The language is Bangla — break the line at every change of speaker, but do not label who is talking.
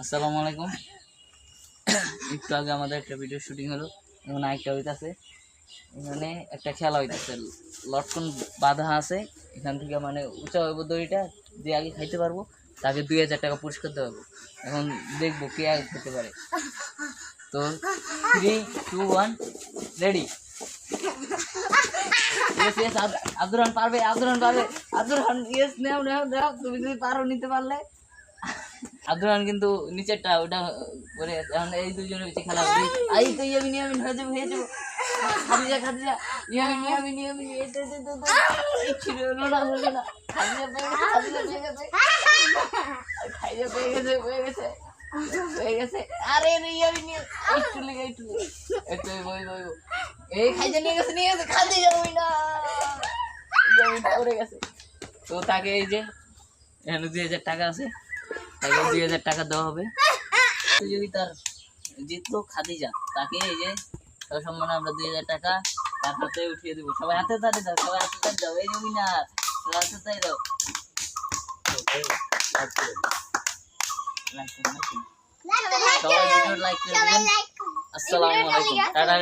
আসসালামু আলাইকুম। একটু আগে আমাদের একটা ভিডিও শুটিং হলো। এখন আরেকটা হইতাছে। এখানে একটা খেলা হইতাছে। লটকন বাঁধা আছে। এখান থেকে মানে উঁচা হইব দড়িটা যে আগে খাইতে পারব। তাকে দুই হাজার টাকা পুরস্কার দেওয়া হবে। এখন দেখব কে আগে খেতে পারে। তো three two one ready yes Abdur পারবে আব্দুর রহমান পারবে। আব্দুর রহমান ইয়েস নেও নেও নেও। তুমি যদি পারো, নিতে পারলে। কিন্তু নিচেরটা, ওটা করে এখন এই দুজনের বেশি খেলা হবে। এই তো হয়ে হয়ে খাদিজা খাদিজা তো তাকে এই যে দুই হাজার টাকা আছে। তাকে দুই হাজার টাকা দেওয়া হবে প্রতিযোগিতার জিতলো খাদিজা তাকে এই যে সম্মানে আমরা দুই হাজার টাকা তার হাতে উঠিয়ে দেবো সবাই হাতে তাড়ি দাও সবাই হাতে তাড়ি দাও এই জমি না হাতে তাড়ি দাও সবাই লাইক করে দেবেন আসসালামু টাটা